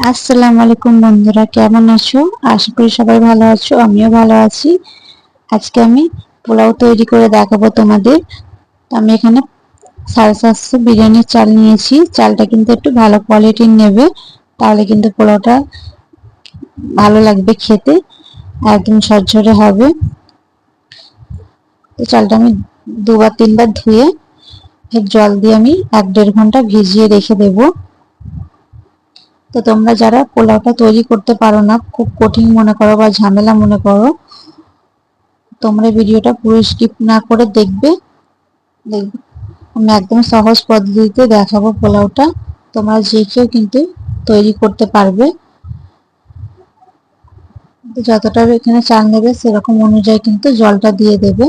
আসসালামু আলাইকুম বন্ধুরা, কেমন আছো? আশা করি সবাই ভালো আছো, আমিও ভালো আছি। আজকে আমি পোলাও তৈরি করে দেখাবো তোমাদের। আমি এখানে সাড়ে সাতশো বিরিয়ানির চাল নিয়েছি। চালটা কিন্তু একটু ভালো কোয়ালিটির নেবে, তাহলে কিন্তু পোলাওটা ভালো লাগবে খেতে, একদম ঝরঝরে হবে। তো চালটা আমি দুবার তিনবার ধুয়ে জল দিয়ে আমি এক দেড় ঘণ্টা ভিজিয়ে রেখে দেবো। তো তোমরা যারা পোলাওটা তৈরি করতে পারো না, খুব কঠিন মনে করো বা ঝামেলা মনে করো, তোমরা ভিডিওটা পুরো স্কিপ না করে দেখবে। দেখবে। আমি একদম সহজ পদ্ধতিতে দেখাবো পোলাওটা। তোমরা যে কেউ কিন্তু তৈরি করতে পারবে। যতটা এখানে চাল নেবে, সেরকম অনুযায়ী কিন্তু জলটা দিয়ে দেবে।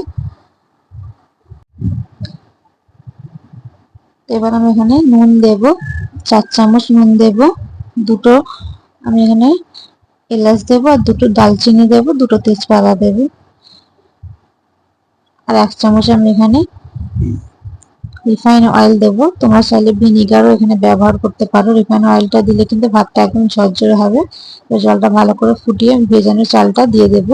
এবার আমি এখানে নুন দেব, চার চামচ নুন দেবো। দুটো, আমি এখানে এলাচ দেবো আর দুটো দালচিনি দেবো, দুটো তেজপাতা দেবো। আর এক চামচ আমি এখানে রিফাইন অয়েল দেব। তোমরা চাইলে ভিনিগারও এখানে ব্যবহার করতে পারো। রিফাইন অয়েলটা দিলে কিন্তু ভাতটা একদম ঝরঝরে হবে। তো জলটা ভালো করে ফুটিয়ে আমি ভেজানো চালটা দিয়ে দেব।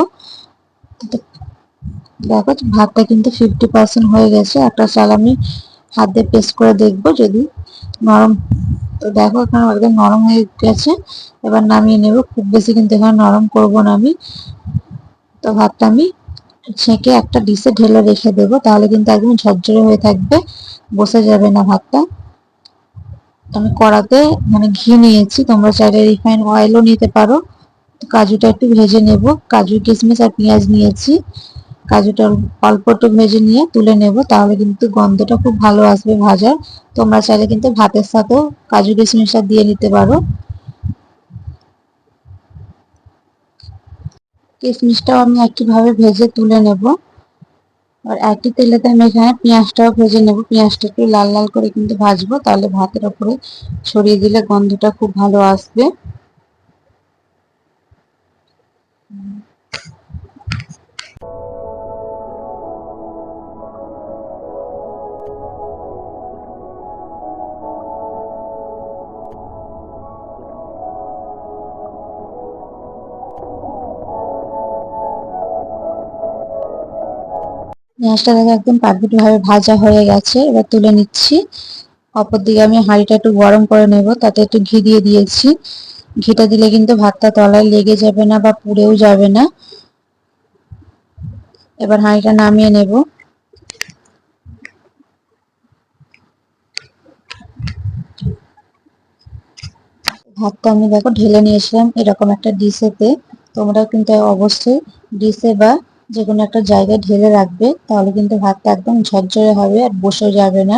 দেখো, ভাতটা কিন্তু ফিফটি পার্সেন্ট হয়ে গেছে। একটা চাল আমি হাত দিয়ে পেস্ট করে দেখব। যদি নরম তো দেখো, এখানে একদম নরম হয়ে গেছে। এবার নামিয়ে নেব। খুব বেশি কিন্তু এখানে নরম করব না আমি। তো ভাতটা আমি ছেঁকে একটা ডিশে ঢেলে রেখে দেবো। তাহলে কিন্তু একদম ঝরঝরে হয়ে থাকবে। বসে যাবে না ভাতটা। আমি কড়াতে মানে ঘি নিয়েছি। তোমরা চাইলে রিফাইন অয়েলও নিতে পারো। কাজুটা একটু ভেজে নেব। কাজু কিশমিশ আর পেঁয়াজ নিয়েছি। কাজুটা অল্প একটু ভেজে নিয়ে তুলে নেব, তাহলে কিন্তু গন্ধটা খুব ভালো আসবে ভাজার। তোমরা চাইলে কিন্তু ভাতের সাথেও কাজু কিশমিশটা দিয়ে নিতে পারো। কিশমিশটাও আমি একইভাবে ভেজে তুলে নেব। আর একই তেলেতে আমি এখানে পেঁয়াজটাও ভেজে নেব। পেঁয়াজটা একটু লাল লাল করে কিন্তু ভাজবো, তাহলে ভাতের ওপরে ছড়িয়ে দিলে গন্ধটা খুব ভালো আসবে। পেঁয়াজটা দেখো একদম পারফেক্ট ভাবে ভাজা হয়ে গেছে। এবার তুলে নিচ্ছি। অপর দিকে আমি হাঁড়িটা একটু গরম করে নেব, তাতে একটু ঘি দিয়ে দিয়েছি। ঘিটা দিলে কিন্তু ভাতটা তলায় লেগে যাবে না বা পুড়েও যাবে না। এবার হাঁড়িটা নামিয়ে নেব। ভাতটা আমি দেখো ঢেলে নিয়েছিলাম এরকম একটা ডিশেতে তোমরা কিন্তু অবশ্যই ডিশে বা যে কোনো একটা জায়গায় ঢেলে রাখবে, তাহলে কিন্তু ভাতটা একদম ঝরঝরে হবে আর বসেও যাবে না।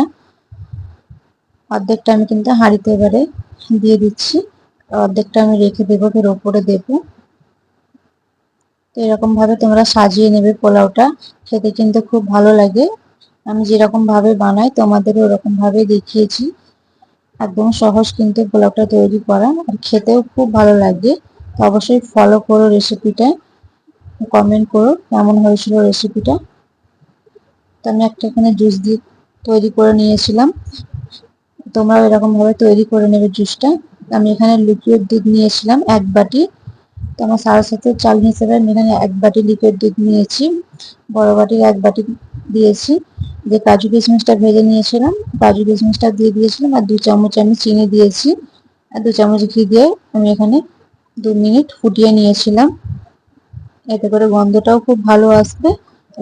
অর্ধেকটা আমি কিন্তু হাঁড়িতে এবারে দিয়ে দিচ্ছি। অর্ধেকটা আমি রেখে দেবো ফের ওপরে দেবো। তো এরকম ভাবে তোমরা সাজিয়ে নেবে পোলাওটা। খেতে কিন্তু খুব ভালো লাগে। আমি যেরকম ভাবে বানাই তোমাদের ওরকম ভাবে দেখিয়েছি। একদম সহজ কিন্তু পোলাওটা তৈরি করা। আর খেতেও খুব ভালো লাগে। অবশ্যই ফলো করো রেসিপিটা কমেন্ট করো, কেমন হয়েছিল রেসিপিটা তো আমি একটা এখানে জুস দিয়ে তৈরি করে নিয়েছিলাম। তোমরা এরকমভাবে তৈরি করে নেবে জুসটা আমি এখানে লিকুইড দুধ নিয়েছিলাম এক বাটি। তো আমার সাড়ে সাথে চাল হিসেবে আমি এখানে এক বাটি লিকুইড দুধ নিয়েছি। বড় বাটির এক বাটি দিয়েছি। যে কাজু কিশমিশটা ভেজে নিয়েছিলাম। কাজু কিশমিশটা দিয়ে দিয়েছিলাম আর দু চামচ আমি চিনি দিয়েছি। আর দু চামচ ঘি দিয়ে আমি এখানে দু মিনিট ফুটিয়ে নিয়েছিলাম। এতে করে গন্ধটাও খুব ভালো আসবে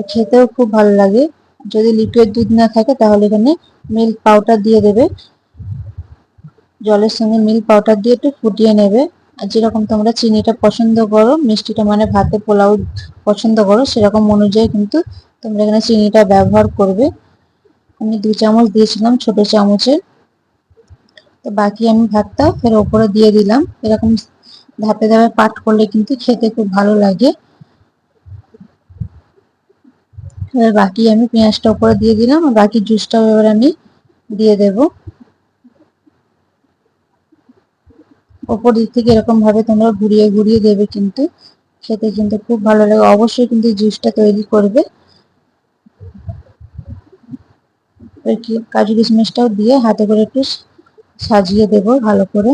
খেতেও খুব ভালো লাগে। যদি লিকুইড দুধ না থাকে, তাহলে এখানে মিল্ক পাউডার দিয়ে দেবে। জলের সঙ্গে মিল্ক পাউডার দিয়ে একটু ফুটিয়ে নেবে। আর যেরকম তোমরা চিনিটা পছন্দ করো, মিষ্টিটা মানে ভাতে পোলাও পছন্দ করো, সেরকম অনুযায়ী কিন্তু তোমরা এখানে চিনিটা ব্যবহার করবে। আমি দু চামচ দিয়েছিলাম ছোট চামচের। তো বাকি আমি ভাতটা ফের ওপরে দিয়ে দিলাম। এরকম ধাপে ধাপে পাট করলে কিন্তু খেতে খুব ভালো লাগে। এবার বাকি আমি পেঁয়াজটা উপরে দিয়ে দিলাম, আর বাকি জুসটাও এবার আমি দিয়ে দেব। ওপর দিক থেকে এরকম ভাবে তোমরা ঘুরিয়ে ঘুরিয়ে দেবে কিন্তু, খেতে কিন্তু খুব ভালো লাগে। অবশ্যই কিন্তু জুসটা তৈরি করবে। কাজু কিশমিশটাও দিয়ে হাতে করে একটু সাজিয়ে দেব ভালো করে।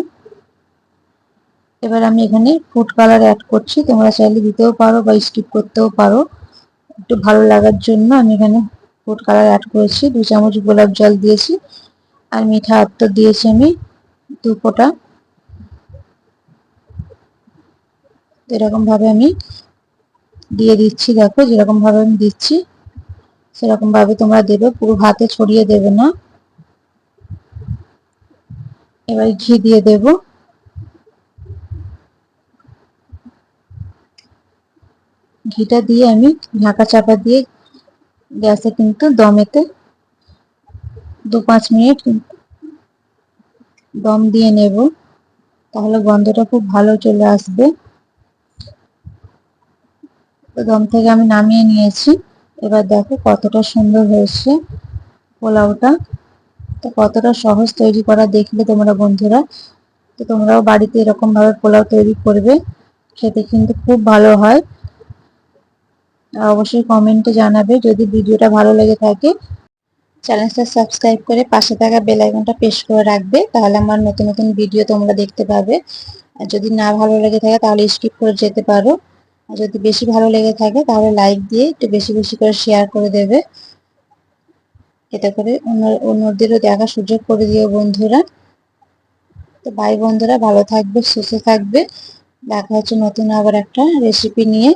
এবার আমি এখানে ফুড কালার অ্যাড করছি, তোমরা চাইলে দিতেও পারো বা স্কিপ করতেও পারো। একটু ভালো লাগার জন্য আমি এখানে ফুড কালার অ্যাড করেছি। দু চামচ গোলাপ জল দিয়েছি আর মিঠা আতর দিয়েছি আমি দু ফোঁটা। এরকম ভাবে আমি দিয়ে দিচ্ছি, দেখো যেরকম ভাবে আমি দিচ্ছি সেরকম ভাবে তোমরা দেবে। পুরো হাতে ছড়িয়ে দেবে না। এবার ঘি দিয়ে দেব। ঘিটা দিয়ে আমি ঢাকা চাপা দিয়ে গ্যাসে কিন্তু দমেতে দু পাঁচ মিনিট দম দিয়ে নেব। তাহলে গন্ধটা খুব ভালো চলে আসবে। তো দম থেকে আমি নামিয়ে নিয়েছি। এবার দেখো কতটা সুন্দর হয়েছে পোলাওটা। তো কতটা সহজ তৈরি করা দেখলে তোমরা বন্ধুরা। তো তোমরাও বাড়িতে এরকম ভাবে পোলাও তৈরি করবে, খেতে কিন্তু খুব ভালো হয়। অবশ্যই কমেন্টে জানাবে। যদি ভিডিওটা ভালো লেগে থাকে, চ্যানেলটা সাবস্ক্রাইব করে পাশে থাকা বেল আইকনটা প্রেস করে রাখবে, তাহলে আমার নতুন নতুন ভিডিও তোমরা দেখতে পাবে। যদি না ভালো লেগে থাকে, তাহলে স্কিপ করে যেতে পারো। যদি বেশি ভালো লেগে থাকে, তাহলে লাইক দিয়ে একটু বেশি বেশি করে শেয়ার করে দেবে। এটা করে অন্য, অন্যদেরও দেখার সুযোগ করে দিও বন্ধুরা। তো ভাই বন্ধুরা, ভালো থাকবে, সুস্থ থাকবে। দেখা হচ্ছে নতুন আবার একটা রেসিপি নিয়ে।